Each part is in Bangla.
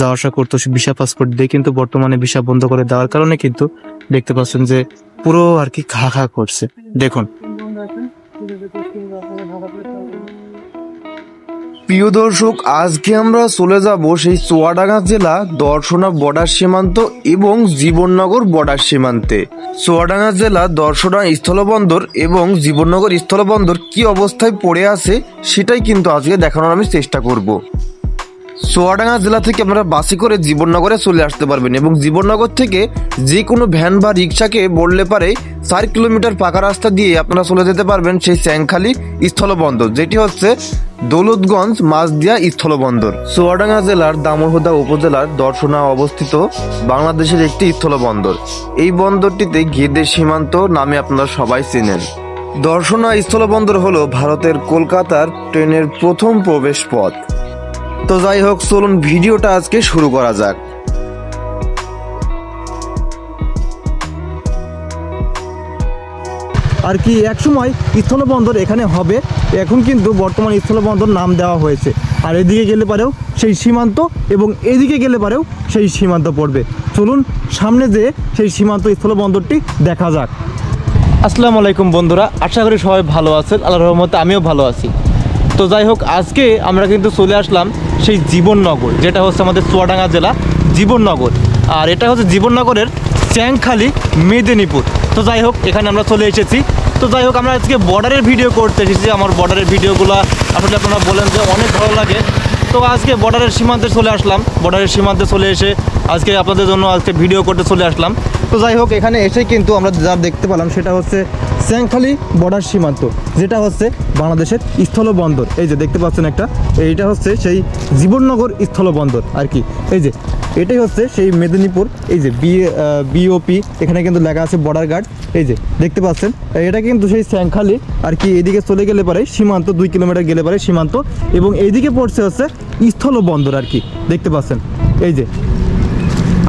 যাওয়া আসা করতো ভিসা পাসপোর্ট দিয়ে, কিন্তু বর্তমানে ভিসা বন্ধ করে দেওয়ার কারণে কিন্তু দেখতে পাচ্ছেন যে পুরো আর কি খা খা করছে। দেখুন। প্রিয় দর্শক, আজকে আমরা চলে যাব সেই চুয়াডাঙ্গা জেলা দর্শনা বর্ডার সীমান্ত এবং জীবননগর বর্ডার সীমান্তে। চুয়াডাঙ্গা জেলা দর্শনা স্থলবন্দর এবং জীবননগর স্থলবন্দর কি অবস্থায় পড়ে আছে, সেটাই কিন্তু আজকে দেখানোর আমি চেষ্টা করব। চুয়াডাঙ্গা জেলা থেকে আপনারা বাসে করে জীবননগরে চলে আসতে পারবেন এবং জীবননগর থেকে যে কোনো ভ্যান বা রিক্সাকে বললে পারে চার কিলোমিটার পাকা রাস্তা দিয়ে আপনারা চলে যেতে পারবেন সেই স্যাংখালি স্থলবন্দর, যেটি হচ্ছে দৌলতগঞ্জ মাছদিয়া স্থলবন্দর। চুয়াডাঙ্গা জেলার দামোহদা উপজেলার দর্শনা অবস্থিত বাংলাদেশের একটি স্থলবন্দর। এই বন্দরটিতে গেদে সীমান্ত নামে আপনারা সবাই চেনেন। দর্শনা স্থলবন্দর হলো ভারতের কলকাতার ট্রেনের প্রথম প্রবেশ পথ তো যাই হোক চলুন ভিডিওটা আজকে শুরু করা যাক। আর কি এক একসময় স্থলবন্দর এখানে হবে এখন কিন্তু বর্তমান স্থলবন্দর নাম দেওয়া হয়েছে। আর এদিকে গেলে পারেও সেই সীমান্ত এবং এদিকে গেলে পারেও সেই সীমান্ত পড়বে। চলুন সামনে যে সেই সীমান্ত স্থলবন্দরটি দেখা যাক। আসসালামু আলাইকুম বন্ধুরা আশা করি সবাই ভালো আছেন আল্লাহ রহমতে আমিও ভালো আছি। তো যাই হোক, আজকে আমরা কিন্তু চলে আসলাম সেই জীবননগর, যেটা হচ্ছে আমাদের চুয়াডাঙ্গা জেলা জীবননগর। আর এটা হচ্ছে জীবননগরের চ্যাংখালি মেদিনীপুর। তো যাই হোক, এখানে আমরা চলে এসেছি। তো যাই হোক, আমরা আজকে বর্ডারের ভিডিও করতে এসেছি। আমার বর্ডারের ভিডিওগুলো আসলে আপনারা বলেন যে অনেক ভালো লাগে। তো আজকে বর্ডারের সীমান্তে চলে আসলাম। বর্ডারের সীমান্তে চলে এসে আজকে আপনাদের জন্য আজকে ভিডিও করতে চলে আসলাম। তো যাই হোক, এখানে এসে কিন্তু আমরা যা দেখতে পেলাম সেটা হচ্ছে স্যাংখালি বর্ডার সীমান্ত, যেটা হচ্ছে বাংলাদেশের স্থলবন্দর। এই যে দেখতে পাচ্ছেন একটা, এইটা হচ্ছে সেই জীবননগর স্থলবন্দর আর কি। এই যে, এটাই হচ্ছে সেই মেদিনীপুর, এই যে বি বিওপি এখানে কিন্তু লেখা আছে বর্ডার গার্ড এই যে, দেখতে পাচ্ছেন, এটা কিন্তু সেই স্যাংখালি আর কি, এদিকে চলে গেলে পারে সীমান্ত, দুই কিলোমিটার গেলে পারে সীমান্ত, এবং এইদিকে পড়ছে হচ্ছে স্থলবন্দর আর কি, দেখতে পাচ্ছেন। এই যে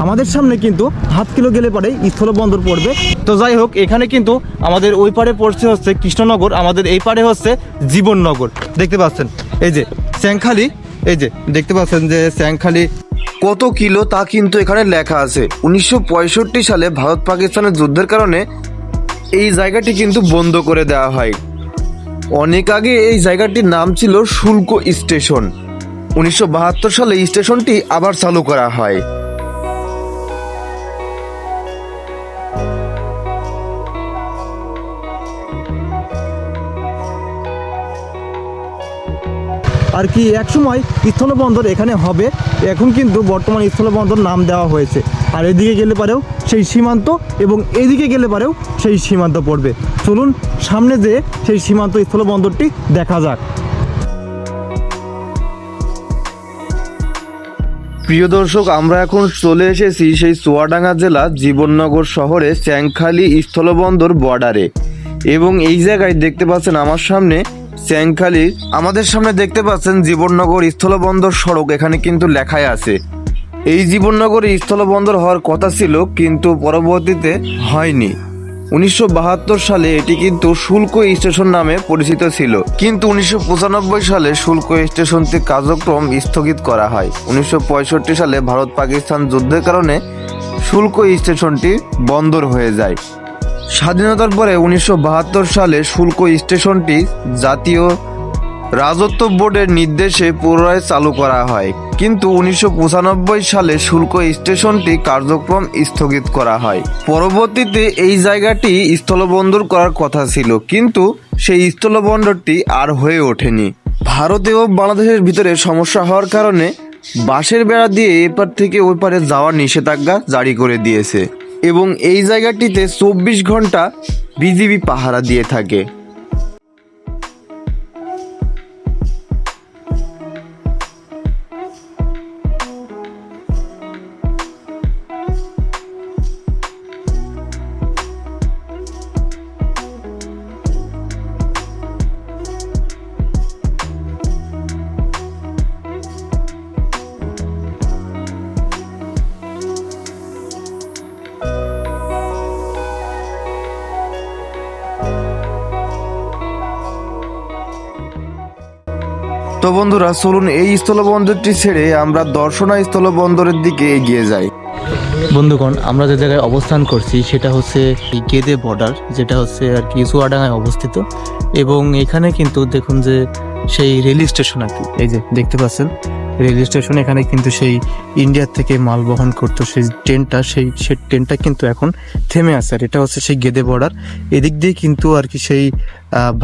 আমাদের সামনে কিন্তু হাত কিলো গেলে পরে স্থলবন্দর পড়বে। তো যাই হোক, এখানে কিন্তু আমাদের ওই পারে পড়ছে হচ্ছে কৃষ্ণনগর, আমাদের এই পারে হচ্ছে জীবননগর। দেখতে পাচ্ছেন? এই যে স্যাংখালি, এই যে দেখতে পাচ্ছেন যে স্যাংখালি। কত কিলো তা কিন্তু এখানে লেখা আছে। উনিশশো পঁয়ষট্টি সালে ভারত পাকিস্তানের যুদ্ধের কারণে এই জায়গাটি কিন্তু বন্ধ করে দেওয়া হয়। অনেক আগে এই জায়গাটির নাম ছিল শুল্ক স্টেশন। উনিশশো বাহাত্তর সালে স্টেশনটি আবার চালু করা হয়। আর কি একসময় স্থলবন্দর এখানে হবে। এখন কিন্তু বর্তমান স্থলবন্দর নাম দেওয়া হয়েছে। আর এদিকে গেলে পারেও সেই সীমান্ত এবং এদিকে গেলে পারেও সেই সীমান্ত পড়বে। চলুন সামনে যে সেই সীমান্ত স্থলবন্দরটি দেখা যাক। প্রিয় দর্শক, আমরা এখন চলে এসেছি সেই চুয়াডাঙ্গা জেলা জীবননগর শহরে চ্যাংখালি স্থলবন্দর বর্ডারে। এবং এই জায়গায় দেখতে পাচ্ছেন আমার সামনে চ্যাংখালি, আমাদের সামনে দেখতে পাচ্ছেন জীবননগর স্থলবন্দর সড়ক, এখানে কিন্তু লেখাই আছে। এই জীবননগর স্থলবন্দর হওয়ার কথা ছিল, কিন্তু পরবর্তীতে হয়নি। উনিশশো বাহাত্তর সালে এটি কিন্তু শুল্ক স্টেশন নামে পরিচিত ছিল। কিন্তু উনিশশো পঁচানব্বই সালে শুল্ক স্টেশনটি কার্যক্রম স্থগিত করা হয়। উনিশশো পঁয়ষট্টি সালে ভারত পাকিস্তান যুদ্ধের কারণে শুল্ক স্টেশনটি বন্দর হয়ে যায়। স্বাধীনতার পরে উনিশশো বাহাত্তর সালে শুল্ক স্টেশনটি জাতীয় রাজত্ব বোর্ডের নির্দেশে পুনরায় চালু করা হয়। কিন্তু উনিশশো পঁচানব্বই সালে শুল্ক স্টেশনটি কার্যক্রম স্থগিত করা হয়। পরবর্তীতে এই জায়গাটি স্থলবন্দর করার কথা ছিল, কিন্তু সেই স্থলবন্দরটি আর হয়ে ওঠেনি। ভারত এবং বাংলাদেশের ভিতরে সমস্যা হওয়ার কারণে বাঁশের বেড়া দিয়ে এপার থেকে ওই পারে যাওয়ার নিষেধাজ্ঞা জারি করে দিয়েছে। এবং এই জায়গাটিতে চব্বিশ ঘণ্টা বিজিবি পাহারা দিয়ে থাকে। তো বন্ধুরা, চলুন এই স্থলবন্দরটি ছেড়ে আমরা দর্শনা স্থলবন্দরের দিকে এগিয়ে যাই। বন্ধুগণ, আমরা যে জায়গায় অবস্থান করছি সেটা হচ্ছে গেদে বর্ডার যেটা হচ্ছে আর কি চুয়াডাঙ্গায় অবস্থিত। এবং এখানে কিন্তু দেখুন যে সেই রেল স্টেশন আর কি। এই যে, দেখতে পাচ্ছেন? রেল স্টেশন এখানে কিন্তু সেই ইন্ডিয়ার থেকে মাল বহন করতো। সেই ট্রেনটা, সেই সেই ট্রেনটা কিন্তু এখন থেমে আছে আর এটা হচ্ছে সেই গেদে বর্ডার এদিক দিয়ে কিন্তু আর কি সেই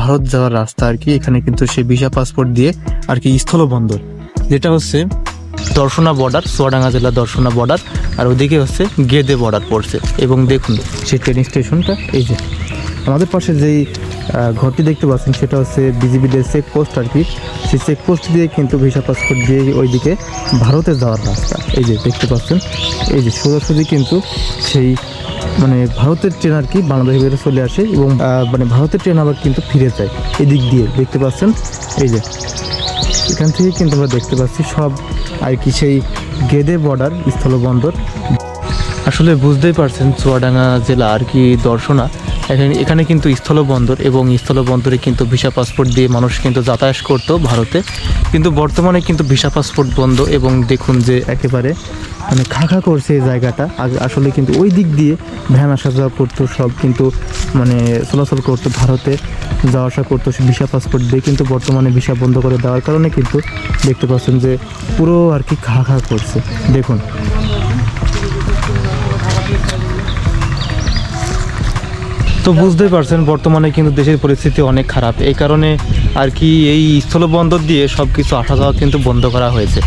ভারত যাওয়ার রাস্তা আর কি, এখানে কিন্তু সেই ভিসা পাসপোর্ট দিয়ে আর কি স্থলবন্দর, যেটা হচ্ছে দর্শনা বর্ডার সোয়াডাঙ্গা জেলা দর্শনা বর্ডার আর ওদিকে হচ্ছে গেদে বর্ডার পড়ছে। এবং দেখুন সেই ট্রেন স্টেশনটা এই যে, আমাদের পাশে যেই ঘরটি দেখতে পাচ্ছেন, সেটা হচ্ছে বিজিবিদের চেক পোস্ট আর কি। সেই চেক পোস্ট দিয়ে কিন্তু ভিসা পাসপোর্ট দিয়ে ওইদিকে ভারতে যাওয়ার রাস্তা। এই যে দেখতে পাচ্ছেন, এই যে সোজাসুজি কিন্তু সেই মানে ভারতের ট্রেন আর কি বাংলাদেশের ভিতরে চলে আসে এবং মানে ভারতের ট্রেন আবার কিন্তু ফিরে যায় এদিক দিয়ে। দেখতে পাচ্ছেন, এই যে এখান থেকে কিন্তু আমরা দেখতে পাচ্ছি সব আর কি সেই গেদে বর্ডার স্থলবন্দর। আসলে বুঝতেই পারছেন চুয়াডাঙ্গা জেলা আর কি দর্শনা। এখানে এখানে কিন্তু স্থলবন্দর এবং স্থলবন্দরে কিন্তু ভিসা পাসপোর্ট দিয়ে মানুষ কিন্তু যাতায়াত করতো ভারতে। কিন্তু বর্তমানে কিন্তু ভিসা পাসপোর্ট বন্ধ এবং দেখুন যে একেবারে মানে খা খা করছে এই জায়গাটা। আগে আসলে কিন্তু ওই দিক দিয়ে ভ্যান আসা যাওয়া করতো, সব কিন্তু মানে চলাচল করতো ভারতে। যাওয়া আসা করতো ভিসা পাসপোর্ট দিয়ে কিন্তু বর্তমানে ভিসা বন্ধ করে দেওয়ার কারণে কিন্তু দেখতে পাচ্ছেন যে পুরো আর কি খা খা করছে। দেখুন তো বুঝতেই পারছেন, বর্তমানে কিন্তু দেশের পরিস্থিতি অনেক খারাপ। এই কারণে আর কি এই স্থলবন্দর দিয়ে সব কিছু আসা যাওয়া কিন্তু বন্ধ করা হয়েছে।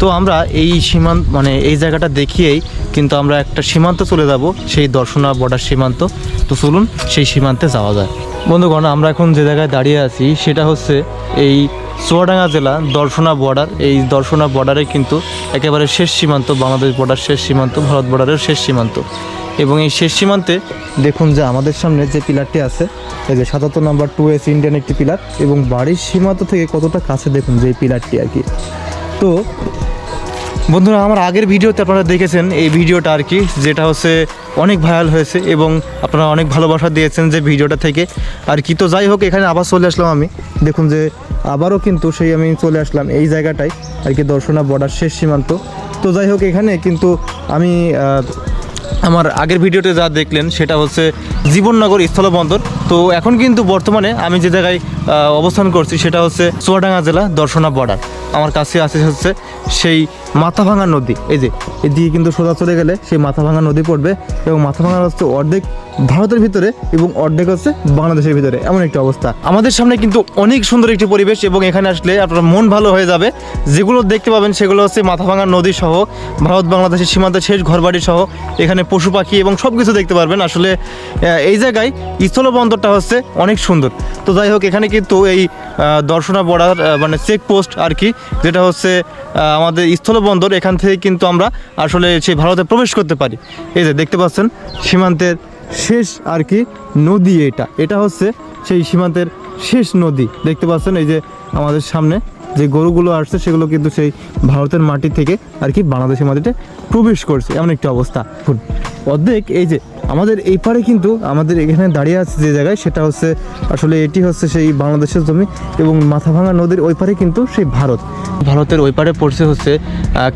তো আমরা এই সীমান্ত মানে এই জায়গাটা দেখিয়েই কিন্তু আমরা একটা সীমান্ত চলে যাব, সেই দর্শনা বর্ডার সীমান্ত। তো চলুন সেই সীমান্তে যাওয়া যায় বন্ধুগণ, আমরা এখন যে জায়গায় দাঁড়িয়ে আছি, সেটা হচ্ছে এই চুয়াডাঙ্গা জেলা দর্শনা বর্ডার। এই দর্শনা বর্ডারে কিন্তু একেবারে শেষ সীমান্ত, বাংলাদেশ বর্ডার শেষ সীমান্ত, ভারত বর্ডারের শেষ সীমান্ত। এবং এই শেষ সীমান্তে দেখুন যে আমাদের সামনে যে পিলারটি আছে, এই যে সাতাত্তর নাম্বার টু এস ইন্ডিয়ান একটি পিলার এবং বাড়ির সীমান্ত থেকে কতটা কাছে দেখুন যে এই পিলারটি আর কি। তো বন্ধুরা, আমার আগের ভিডিওতে আপনারা দেখেছেন এই ভিডিওটা আর কি, যেটা হচ্ছে অনেক ভাইরাল হয়েছে এবং আপনারা অনেক ভালোবাসা দিয়েছেন যে ভিডিওটা থেকে। আর কি তো যাই হোক, এখানে আবার চলে আসলাম আমি। দেখুন যে আবারও কিন্তু সেই আমি চলে আসলাম এই জায়গাটায়, আর কি দর্শনা বর্ডার শেষ সীমান্ত। তো যাই হোক, এখানে কিন্তু আমি আমার আগের ভিডিওতে যা দেখলেন, সেটা হচ্ছে জীবননগর স্থলবন্দর। তো এখন কিন্তু বর্তমানে আমি যে জায়গায় অবস্থান করছি, সেটা হচ্ছে চুয়াডাঙ্গা জেলা দর্শনা বর্ডার। আমার কাছে আছে হচ্ছে সেই মাথাভাঙা নদী। এই যে এদিকে কিন্তু সোজা চলে গেলে সেই মাথাভাঙা নদী পড়বে এবং মাথাভাঙা হচ্ছে অর্ধেক ভারতের ভিতরে এবং অর্ধেক হচ্ছে বাংলাদেশের ভিতরে। এমন একটি অবস্থা। আমাদের সামনে কিন্তু অনেক সুন্দর একটি পরিবেশ এবং এখানে আসলে আপনার মন ভালো হয়ে যাবে। যেগুলো দেখতে পাবেন সেগুলো হচ্ছে মাথাভাঙা নদী সহ ভারত বাংলাদেশের সীমান্তে শেষ ঘরবাড়ি সহ এখানে পশু পাখি এবং সব কিছু দেখতে পারবেন। আসলে এই জায়গায় স্থলবন্দরটা হচ্ছে অনেক সুন্দর। তো যাই হোক এখানে কিন্তু এই দর্শনা আহ, মানে চেকপোস্ট আর কি যেটা হচ্ছে আমাদের স্থলবন্দর, এখান থেকে কিন্তু আমরা আসলে সেই ভারতে প্রবেশ করতে পারি। এই যে দেখতে পাচ্ছেন, সীমান্তের শেষ আর কি নদী এটা। এটা হচ্ছে সেই সীমান্তের শেষ নদী। দেখতে পাচ্ছেন, এই যে আমাদের সামনে যে গরুগুলো আসছে, সেগুলো কিন্তু সেই ভারতের মাটি থেকে আর কি বাংলাদেশের মাটিতে প্রবেশ করছে। এমন একটি অবস্থা। অর্ধেক এই যে আমাদের এই পারে কিন্তু আমাদের এখানে দাঁড়িয়ে আছে যে জায়গায়, সেটা হচ্ছে আসলে এটি হচ্ছে সেই বাংলাদেশের জমি এবং মাথাভাঙা নদীর ওই পারে কিন্তু সেই ভারত। ভারতের ওই পারে পড়ছে হচ্ছে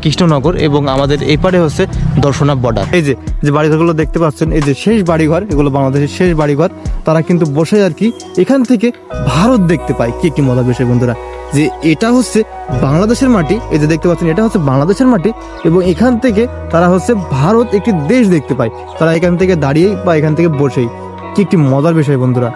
কৃষ্ণনগর এবং আমাদের এই পারে হচ্ছে দর্শনা বর্ডার। এই যে যে বাড়িঘরগুলো দেখতে পাচ্ছেন, এই যে শেষ বাড়িঘর, এগুলো বাংলাদেশের শেষ বাড়িঘর, তারা কিন্তু বসে আর কি এখান থেকে ভারত দেখতে পায়। কি একটি মজার বিষয় বন্ধুরা। যে এটা হচ্ছে বাংলাদেশের মাটি এই যে দেখতে পাচ্ছেন এটা হচ্ছে বাংলাদেশের মাটি এবং এখান থেকে তারা হচ্ছে ভারত একটি দেশ দেখতে পায়। তারা এখান থেকে দাঁড়িয়েই বা এখান থেকে বসেই। কি একটি মজার বিষয় বন্ধুরা।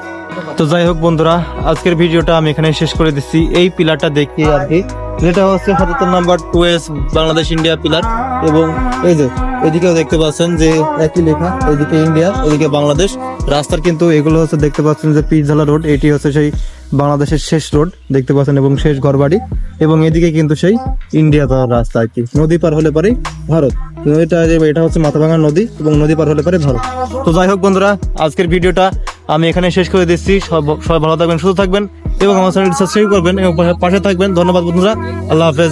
তো যাই হোক বন্ধুরা আজকের ভিডিওটা আমি এখানে শেষ করে দিচ্ছি। এই পিলারটা দেখিয়ে আর কি। যেটা হচ্ছে সাতাত্তর number two S Bangladesh India pillar. এবং এই যে এদিকেও দেখতে পাচ্ছেন যে একই লেখা এদিকে ইন্ডিয়া এদিকে বাংলাদেশ। রাস্তার কিন্তু এগুলো হচ্ছে দেখতে পাচ্ছেন যে পিচঝালা রোড এটি হচ্ছে সেই বাংলাদেশের শেষ রোড দেখতে পাচ্ছেন, এবং শেষ ঘরবাড়ি। এবং এদিকে কিন্তু সেই ইন্ডিয়া যাওয়ার রাস্তা আর কি। নদী পার হলে পরে ভারত। যে, এটা হচ্ছে মাথাভাঙা নদী, এবং নদী পার হলে পরে ভারত। তো যাই হোক বন্ধুরা, আজকের ভিডিওটা আমি এখানে শেষ করে দিচ্ছি। সব- সবাই ভালো থাকবেন, সুস্থ থাকবেন, এবং আমার চ্যানেলটি সাবস্ক্রাইব করবেন, এবং পাশে থাকবেন। ধন্যবাদ বন্ধুরা। আল্লাহ হাফেজ।